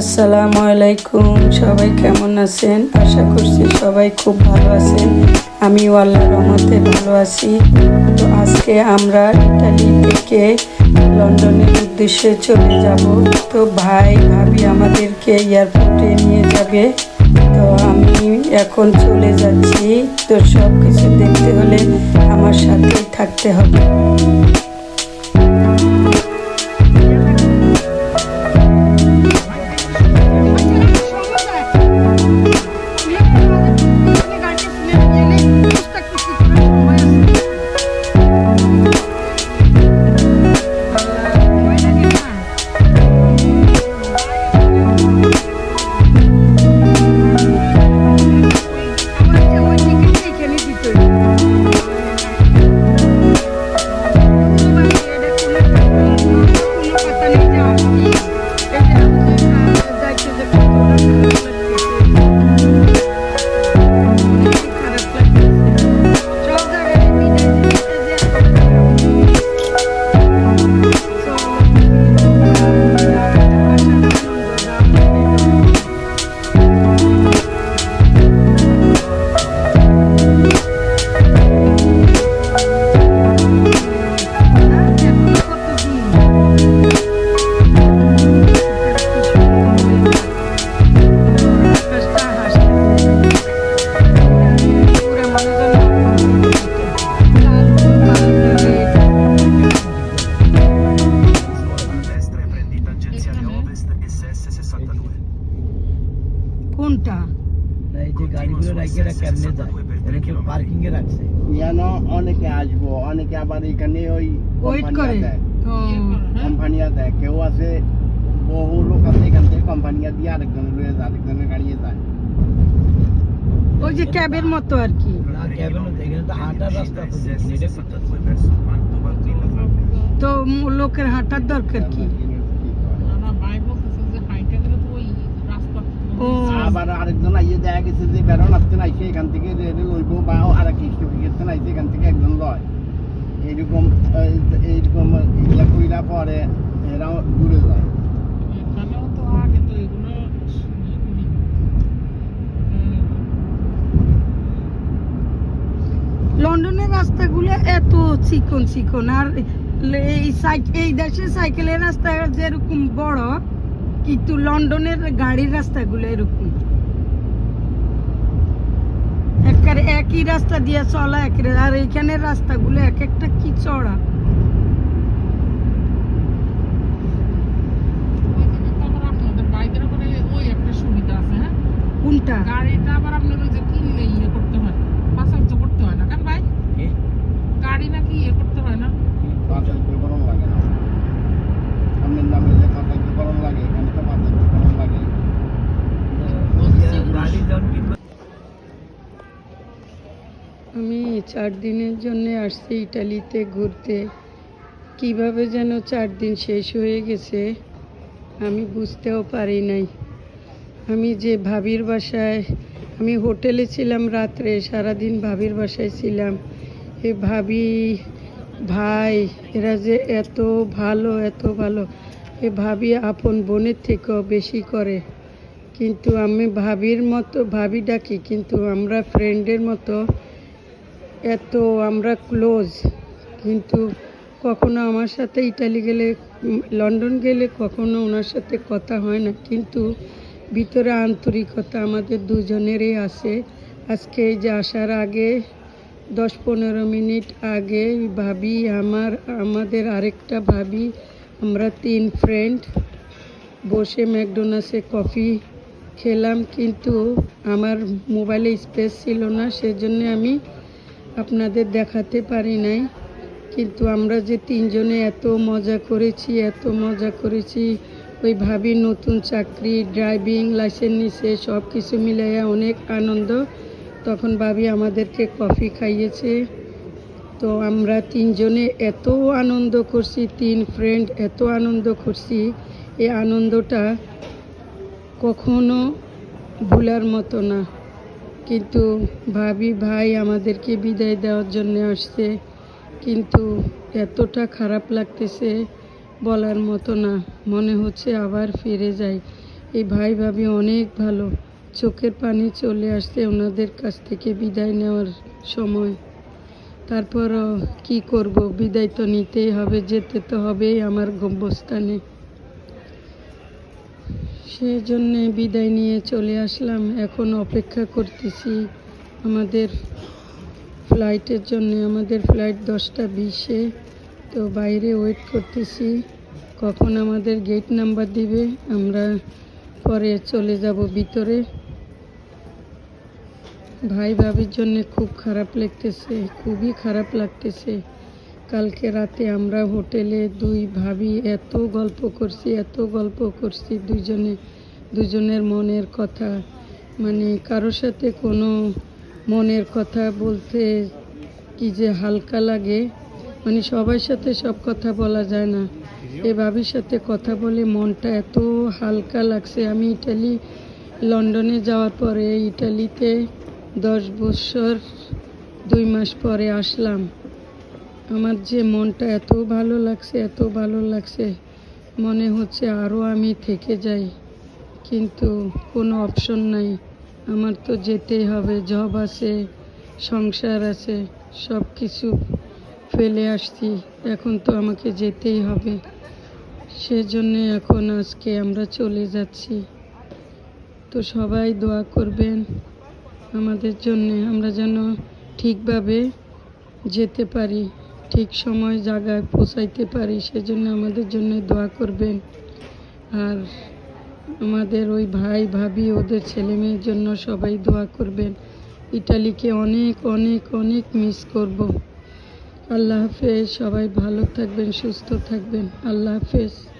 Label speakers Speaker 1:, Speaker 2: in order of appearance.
Speaker 1: আসসালামু আলাইকুম, সবাই কেমন আছেন? আশা করছি সবাই খুব ভালো আছেন। আমি আল্লাহর রহমতে ভালো আছি। তো আজকে আমরা ইটালি থেকে লন্ডনের উদ্দেশ্যে চলে যাব। তো ভাই, ভাবি আমাদেরকে এয়ারপোর্টে নিয়ে যাবে। তো আমি এখন চলে যাচ্ছি। তো সব কিছু দেখতে হলে আমার সাথেই থাকতে হবে।
Speaker 2: S62
Speaker 1: কোনটা?
Speaker 3: দিয়ে। আরেকজনের লয়ে যায় আরেকজনের
Speaker 1: ওই যে ক্যাবের মতো আর কি।
Speaker 4: তো
Speaker 1: লোকের হাঁটার দরকার কি?
Speaker 3: আবার আরেকজন আইয়ে দেখা গেছে যে বেরোন আসতে নাই সে এখান থেকে লইব বা আর এক স্টেশন নাই এখান থেকে একজন লয়। এইরকম এই- এইরকম কইরা পরে এরাও দূরে যায়।
Speaker 1: লন্ডনের রাস্তাগুলো এত চিকন চিকন আর এই সাইক- এই দেশের সাইকেলের রাস্তা যেরকম বড় কিন্তু লন্ডনের গাড়ির রাস্তাগুলো এরকম। একেবারে একই রাস্তা দিয়ে চলা এক আর এইখানের রাস্তাগুলো এক একটা কি চড়া। কোনটা?
Speaker 5: গাড়িটা আবার আপনার ওই যে কিনলে ইয়ে করতে হয় পাসাইজ করতে হয় না কেন ভাই? গাড়ি নাকি ইয়ে করতে হয় না?
Speaker 3: পাঁচাইতে গরম লাগে না। সামনের নামে গরম লাগে এখানে তো পাঁচাইতে গরম লাগে।
Speaker 1: আমি চার দিনের জন্য আসছি ইটালিতে ঘুরতে। কীভাবে যেন চার দিন শেষ হয়ে গেছে আমি বুঝতেও পারি নাই। আমি যে ভাবির বাসায় আমি হোটেলে ছিলাম রাত্রে সারাদিন ভাবির বাসায় ছিলাম। এ ভাবি ভাই এরা যে এত ভালো এত ভালো। এ ভাবি আপন বোনের থেকেও বেশি করে। কিন্তু আমি ভাবির মতো, ভাবি ডাকি, কিন্তু আমরা ফ্রেন্ডের মতো এত আমরা ক্লোজ কিন্তু কখনো আমার সাথে ইটালি গেলে, লন্ডন গেলে কখনো ওনার সাথে কথা হয় না। কিন্তু ভিতরে আন্তরিকতা আমাদের দুজনেরই আছে। আজকে এই যে আসার আগে, দশ পনেরো মিনিট আগে ভাবি আমার, আমাদের আরেকটা ভাবি আমরা তিন ফ্রেন্ড বসে ম্যাকডোনাসে কফি খেলাম, কিন্তু আমার মোবাইলে স্পেস ছিল না, সেজন্য আমি আপনাদের দেখাতে পারি নাই। কিন্তু আমরা যে তিনজনে এত মজা করেছি, এত মজা করেছি, ওই ভাবি নতুন চাকরি ড্রাইভিং লাইসেন্স নিছে সব কিছু মিলাইয়া অনেক আনন্দ। তখন ভাবি আমাদেরকে কফি খাইয়েছে। তো আমরা তিনজনে এত আনন্দ করছি, তিন ফ্রেন্ড এত আনন্দ করছি। এই আনন্দটা কখনো ভুলার মতো না। কিন্তু ভাবি ভাই আমাদেরকে বিদায় দেওয়ার জন্য আসছে, কিন্তু এতটা খারাপ লাগতেছে বলার মতো না। মনে হচ্ছে আবার ফিরে যাই। এই ভাই ভাবি অনেক ভালো। চোখের পানি চলে আসছে ওনাদের কাছ থেকে বিদায় নেওয়ার সময়। তারপরও কি করব? বিদায় তো নিতেই হবে, যেতে তো হবেই আমার গম্যস্থানে। সেই জন্যে বিদায় নিয়ে চলে আসলাম। এখন অপেক্ষা করতেছি আমাদের ফ্লাইটের জন্য। আমাদের ফ্লাইট দশটা বিশে, তো বাইরে ওয়েট করতেছি। কখন আমাদের গেট নাম্বার দিবে, আমরা পরে চলে যাব ভিতরে। ভাই ভাবির জন্য খুব খারাপ লাগতেছে, খুবই খারাপ লাগতেছে। কালকে রাতে আমরা হোটেলে দুই ভাবি এত গল্প করছি, এত গল্প করছি দুজনে দুজনের মনের কথা। মানে কারোর সাথে কোনো মনের কথা বলতে কি যে হালকা লাগে মানে সবার সাথে সব কথা বলা যায় না। এ ভাবির সাথে কথা বলে মনটা এত হালকা লাগছে। আমি ইটালি, লন্ডনে যাওয়ার পরে ইটালিতে দশ বছর দুই মাস পরে আসলাম। আমার যে মনটা এত ভালো লাগছে, এত ভালো লাগছে, মনে হচ্ছে আরও আমি থেকে যাই। কিন্তু কোনো অপশন নাই। আমার তো যেতেই হবে, জব আছে, সংসার আছে সব কিছু ফেলে আসছি। এখন তো আমাকে যেতেই হবে। সেজন্যে এখন আজকে আমরা চলে যাচ্ছি। তো সবাই দোয়া করবেন। আমাদের জন্য আমরা যেন ঠিকভাবে যেতে পারি, ঠিক সময় জায়গায় পৌঁছাইতে পারি, সেজন্য আমাদের জন্য দোয়া করবেন। আর আমাদের ওই ভাই, ভাবি, ওদের ছেলে মেয়ের জন্য সবাই দোয়া করবেন। ইটালিকে অনেক অনেক অনেক মিস করব। আল্লাহ হাফেজ, সবাই ভালো থাকবেন, সুস্থ থাকবেন। আল্লাহ হাফেজ।